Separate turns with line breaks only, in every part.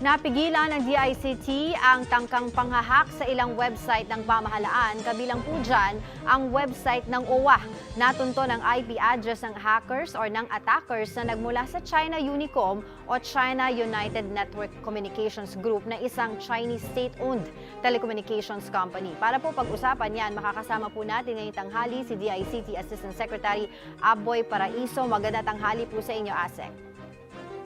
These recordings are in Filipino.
Napigilan ng DICT ang tangkang panghahak sa ilang website ng pamahalaan, kabilang po dyan ang website ng OWA. Natunto ng IP address ng hackers or ng attackers na nagmula sa China Unicom o China United Network Communications Group na isang Chinese state-owned telecommunications company. Para po pag-usapan yan, makakasama po natin ngayong tanghali si DICT Assistant Secretary Aboy Paraiso. Maganda tanghali po sa inyo, ASEC.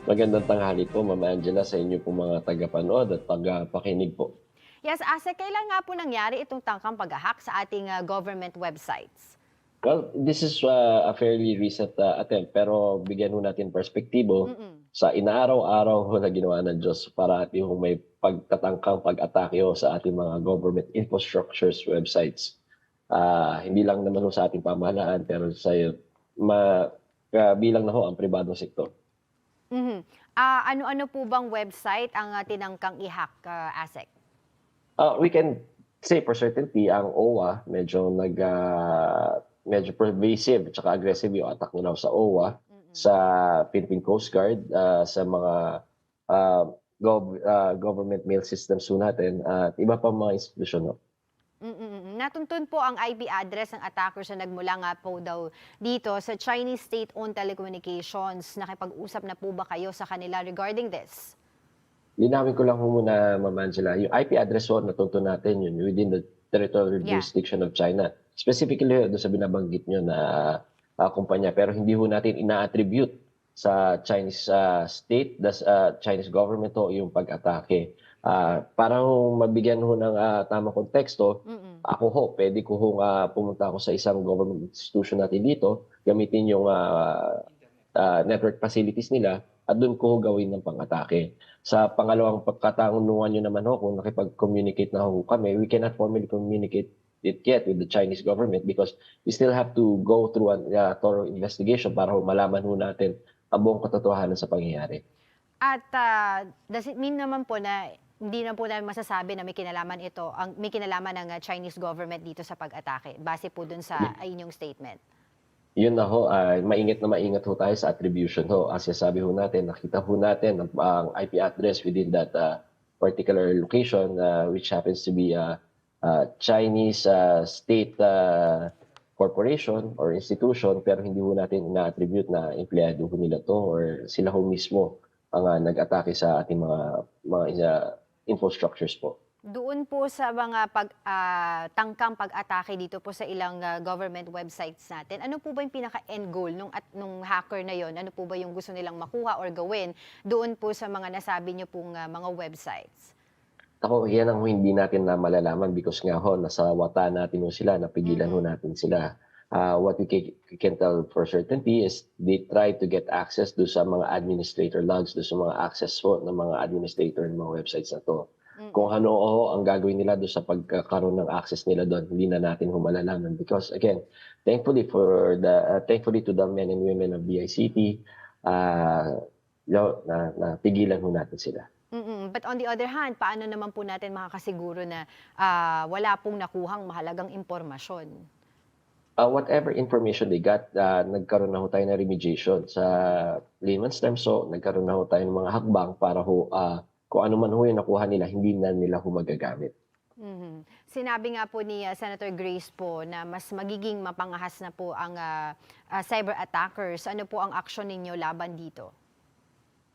Magandang tanghali po, Ma'am Angela, sa inyo po mga tagapanood at tagapakinig po.
Yes, Ase, kailan nga po nangyari itong tangkang pag-hack sa ating uh, government websites?
Well, this is uh, a fairly recent uh, attempt pero bigyan ho natin perspektibo
Mm-mm.
sa inaaraw-araw ho na ginawa ng Diyos para ating may pagtatangkang pag-atake sa ating mga government infrastructures websites. Ah, hindi lang naman ho sa ating pamahalaan pero sa ma, ah, bilang na ho ang pribadong sektor.
Mhm. Ah, ano-ano po bang website ang uh, tinangkang i-hack, uh, ASEC?
Uh, we can say for certainty ang OWA medyo nag ah, medyo pervasive at aggressive yung attack nila sa OWA
Mm-mm.
sa Philippine Coast Guard ah, sa mga ah, gov- ah, government mail systems natin at iba pa mga institusyon. No?
Mm-mm. Natuntun po ang IP address ng attackers na nagmula nga po daw dito sa Chinese state-owned telecommunications. Nakipag-usap na po ba kayo sa kanila regarding this?
Linawin ko lang ho muna, Ma'am Angela, yung IP address ho, natunto natin yun within the territorial
Yeah.
jurisdiction of China. Specifically doon sa binabanggit nyo na ah, kumpanya. Pero hindi ho natin ina-attribute sa Chinese ah, state, the Chinese government ho, yung pag-atake. Ah, para ho mabigyan ho ng ah, tamang konteksto,
Mm-mm.
ako ho, pwede ko ho ah, pumunta ako sa isang government institution natin dito, gamitin yung ah, ah, network facilities nila, at doon ko gawin ng pang-atake. Sa pangalawang pagkatanungan nyo naman ho, kung nakipag-communicate na ho kami, we cannot formally communicate it yet with the Chinese government because we still have to go through a uh, thorough investigation para ho malaman ho natin ang buong katotohanan sa pangyayari.
At ah, does it mean naman po na hindi na po namin masasabi na may kinalaman ito, ang may kinalaman ng uh, Chinese government dito sa pag-atake base po dun sa uh, inyong statement?
Yun na ho, ah, maingat na maingat ho tayo sa attribution ho. As sabi ho natin, nakita ho natin ang, ang IP address within that ah, particular location ah, which happens to be a Chinese ah, state ah, corporation or institution pero hindi ho natin na-attribute na empleyado ho nila to or sila ho mismo ang ah, nag-atake sa ating mga mga ah, infrastructures po.
Doon po sa mga pag, ah, tangkang pag-atake dito po sa ilang ah, government websites natin, ano po ba yung pinaka-end goal nung, at, nung hacker na yon? Ano po ba yung gusto nilang makuha or gawin doon po sa mga nasabi niyo pong ah, mga websites?
Ako, yan ang hindi natin na malalaman because nga ho, nasa wata natin ho sila, napigilan ho
Mhm.
natin sila. Ah, what we ca- we can tell for certainty is they try to get access do sa mga administrator logs, do sa mga access ho ng mga administrator ng mga websites na to.
Mm.
Kung ano ho ang gagawin nila do sa pagkakaroon ng access nila doon, hindi na natin ho malalaman because again, thankfully for the uh, thankfully to the men and women of BICT, ah uh, na, napigilan ho natin sila.
Mm-mm. But on the other hand, paano naman po natin makakasiguro na ah, wala pong nakuhang mahalagang impormasyon?
Uh, whatever information they got, uh, nagkaroon na ho tayo ng remediation. Sa layman's terms, so nagkaroon na ho tayo ng mga hakbang para ho, uh, kung ano man ho yung nakuha nila, hindi na nila ho magagamit.
Mhm. Sinabi nga po ni ah, Senator Grace po na mas magiging mapangahas na po ang ah, ah, cyber attackers. Ano po ang action ninyo laban dito?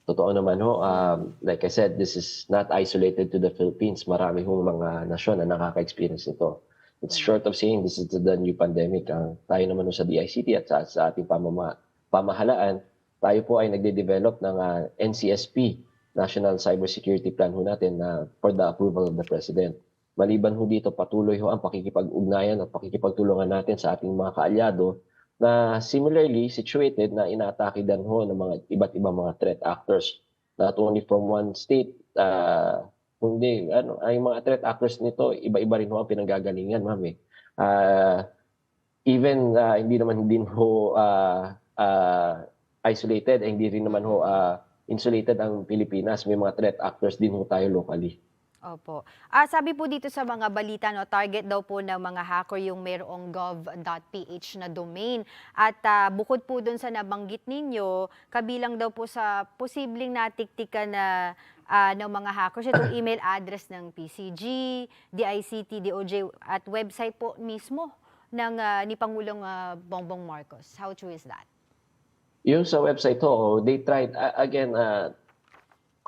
Totoo naman ho, um, like I said, this is not isolated to the Philippines. Marami hong mga nasyon na nakaka-experience nito. It's short of saying this is the new pandemic. Ang tayo naman sa DICT at sa, sa ating pamama, pamahalaan, tayo po ay nagde-develop ng ah, NCSP, National Cybersecurity Plan ho natin na for the approval of the President. Maliban ho dito, patuloy ho ang pakikipag-ugnayan at pakikipagtulungan natin sa ating mga kaalyado na similarly situated na inaatake din ho ng mga iba't ibang mga threat actors not only from one state uh, kundi ano ay mga threat actors nito iba-iba rin ho ang pinanggagalingan ma'am eh. Ah, even ah, hindi naman din ho ah, ah, isolated eh, hindi rin naman ho ah, insulated ang Pilipinas may mga threat actors din ho tayo locally
Opo. Ah, sabi po dito sa mga balita, no, target daw po ng mga hacker yung mayroong gov.ph na domain. At ah, bukod po dun sa nabanggit ninyo, kabilang daw po sa posibleng natiktikan na ah, ng mga hackers itong email address ng PCG, DICT, DOJ at website po mismo ng ah, ni Pangulong ah, Bongbong Marcos. How true is that?
Yung sa website ho, they tried, a- again, uh,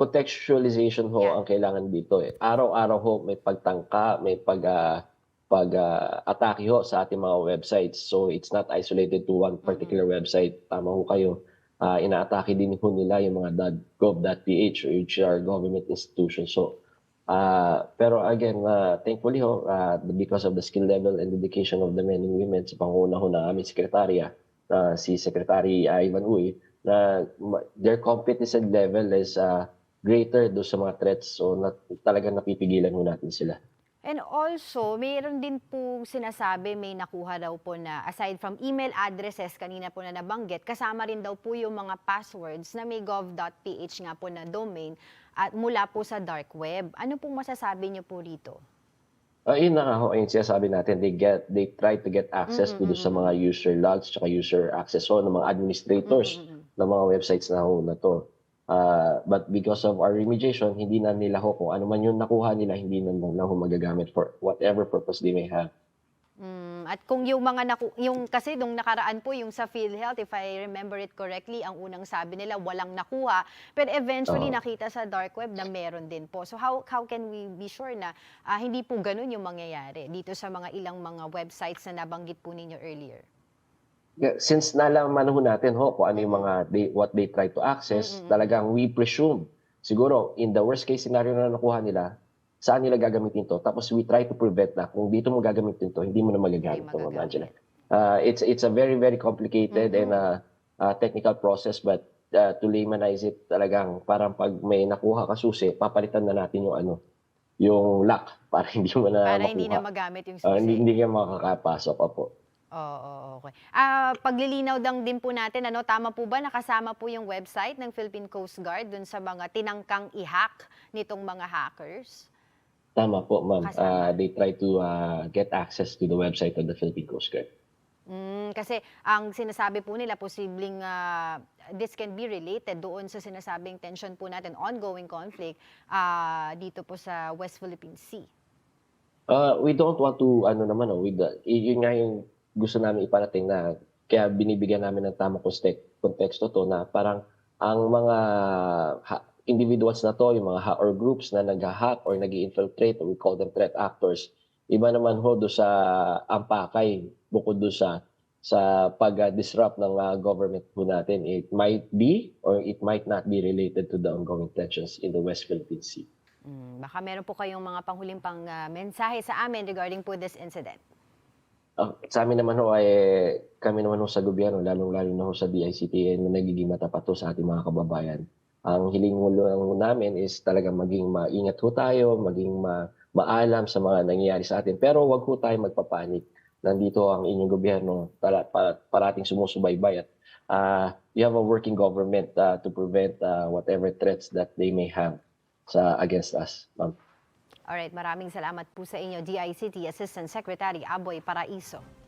contextualization ho
Yeah.
ang kailangan dito eh. Araw-araw ho may pagtangka, may pag ah, pag ah, atake ho sa ating mga websites. So it's not isolated to one particular website. Tama ho kayo. Ah, inaatake din ho nila yung mga .gov.ph which are government institutions. So ah, pero again, ah, thankfully ho, ah, because of the skill level and dedication of the men and women sa panguna ho na aming sekretarya, na si Secretary Ivan Uy, na their competence level is ah, greater do sa mga threats. So na, talagang napipigilan ho natin sila.
And also, mayroon din po sinasabi, may nakuha daw po na aside from email addresses, kanina po na nabanggit, kasama rin daw po yung mga passwords na may gov.ph nga po na domain at mula po sa dark web. Ano pong masasabi niyo po rito?
Uh, yun na nga ho, ayun sinasabi natin, they get they try to get access to do sa mga user logs tsaka user access ho ng mga administrators ng mga websites na ho na to. Uh, but because of our remediation, hindi na nila ho kung ano man yung nakuha nila, hindi na nila ho magagamit for whatever purpose they may have.
Mm, at kung yung mga naku- yung kasi nung nakaraan po yung sa PhilHealth if I remember it correctly ang unang sabi nila walang nakuha pero eventually
Oo.
nakita sa dark web na meron din po. So how how can we be sure na ah, hindi po ganun yung mangyayari dito sa mga ilang mga websites na nabanggit po ninyo earlier?
Since nalaman ho natin ho kung ano yung mga they, what they try to access,
Mm-mm.
talagang we presume siguro in the worst case scenario na nakuha nila, saan nila gagamitin to? Tapos we try to prevent na kung dito mo gagamitin to, hindi mo na magagamit to, Ma'am. Angela. Uh, it's it's a very very complicated and uh, uh, technical process but uh, to laymanize it talagang parang pag may nakuha ka susi, papalitan na natin yung ano, yung lock para hindi mo na
Para
makuha.
hindi na magamit yung
Uh,
susi.
hindi, hindi ka makakapasok po.
Oo, okay. Ah, paglilinaw lang din po natin, ano, tama po ba nakasama po yung website ng Philippine Coast Guard dun sa mga tinangkang i-hack nitong mga hackers?
Tama po, ma'am. Uh, they try to uh, get access to the website of the Philippine Coast Guard.
Mm, kasi ang sinasabi po nila, posibleng ah, this can be related doon sa sinasabing tension po natin, ongoing conflict ah, dito po sa West Philippine Sea.
Uh, we don't want to, ano naman, oh, with the, yun nga yung gusto namin iparating na kaya binibigyan namin ng tamang kontek- konteksto to na parang ang mga individuals na to, yung mga ha- or groups na nag-hack or nag infiltrate we call them threat actors, iba naman ho do sa ampakay bukod do sa sa pag-disrupt ng uh, government po natin. It might be or it might not be related to the ongoing tensions in the West Philippine Sea.
Mm, baka meron po kayong mga panghuling pang ah, mensahe sa amin regarding po this incident.
Ah, sa amin naman ho ay kami naman ho sa gobyerno lalong-lalo na ho sa DICT ay nagiging matapat ho sa ating mga kababayan. Ang hiling lang namin is talagang maging maingat ho tayo, maging ma- maalam sa mga nangyayari sa atin. Pero wag ho tayo magpapanik. Nandito ang inyong gobyerno para, para, parating sumusubaybay at ah, we have a working government ah, to prevent ah, whatever threats that they may have sa against us. Ma'am.
Alright, maraming salamat po sa inyo, DICT Assistant Secretary Aboy Paraiso.